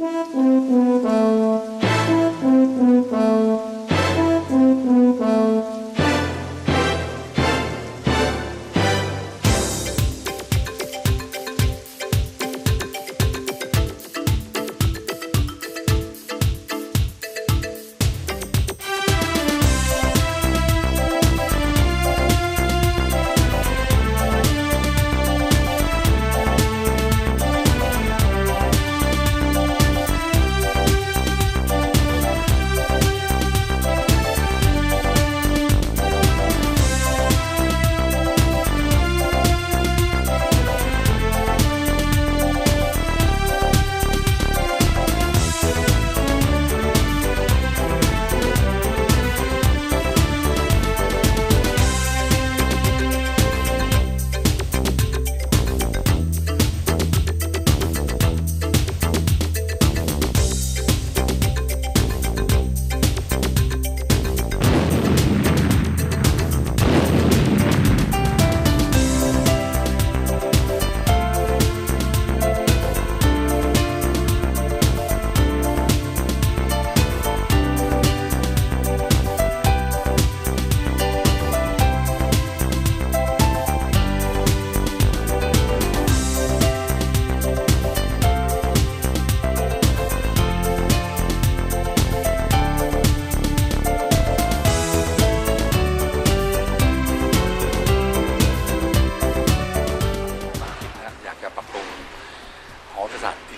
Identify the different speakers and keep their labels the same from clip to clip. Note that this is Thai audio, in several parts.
Speaker 1: นะ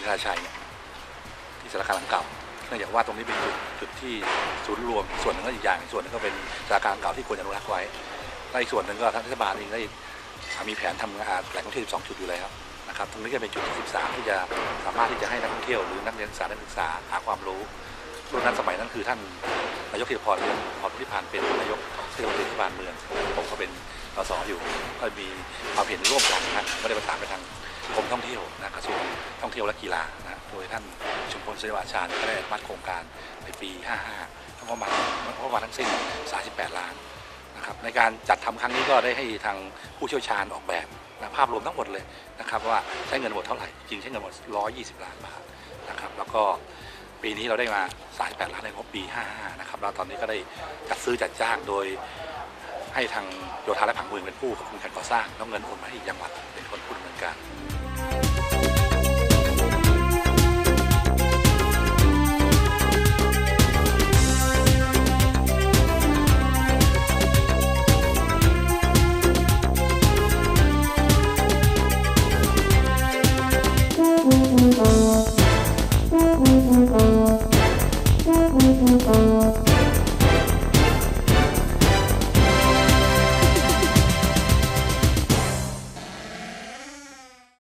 Speaker 1: ประสาทอินทราชัยเนี่ยที่สารคามหลังเก่าเนื่องจากว่าตรงนี้เป็นจุดจุดที่ศูนย์รวมส่วนหนึ่งก็อีกอย่างส่วนหนึงก็เป็นสารคามหลังเก่าที่ควรจะอนุรักษ์ไว้และอีกส่วนหนึ่งก็ทางเทศบาลเองได้มีแผนทำงานแหล่งท่องเที่ยว12 จุดอยู่แล้วนะครับตรงนี้ก็เป็นจุดที่ 13 ที่จะสามารถที่จะให้นักท่องเที่ยวหรือนักเรียนศึกษานักศึกษาหาความรู้รุ่นนั้นสมัยนั้นคือท่านนายกเทพพรเรียนพรพิพันธ์เป็นนายกเทศมนตรีเทศบาลเมืองผมก็เป็นสสอยู่ก็มีความเห็นร่วมกันนะไม่ได้ประสานไปทาง กรมท่องเที่ยวนะกระทรวงท่องเที่ยวและกีฬานะโดยท่านชุมพลเสวาชาญก็ได้มัดโครงการในปี 55ทั้งประมาณประมาณทั้งสิ้น 38 ล้านนะครับในการจัดทำครั้งนี้ก็ได้ให้ทางผู้เชี่ยวชาญออกแบบนะภาพรวมทั้งหมดเลยนะครับว่าใช้เงินหมดเท่าไหร่ จริงใช้เงินหมด 120 ล้านบาทนะครับแล้วก็ปีนี้เราได้มา 38 ล้านในงบปี 55 นะครับแล้วตอนนี้ก็ได้จัดซื้อจัดจ้างโดยให้ทางโยธาและผังเมืองเป็นผู้ควบคุมการก่อสร้างแล้วเงินโอนมาให้จังหวัดเป็นคนผู้ดำเนินการ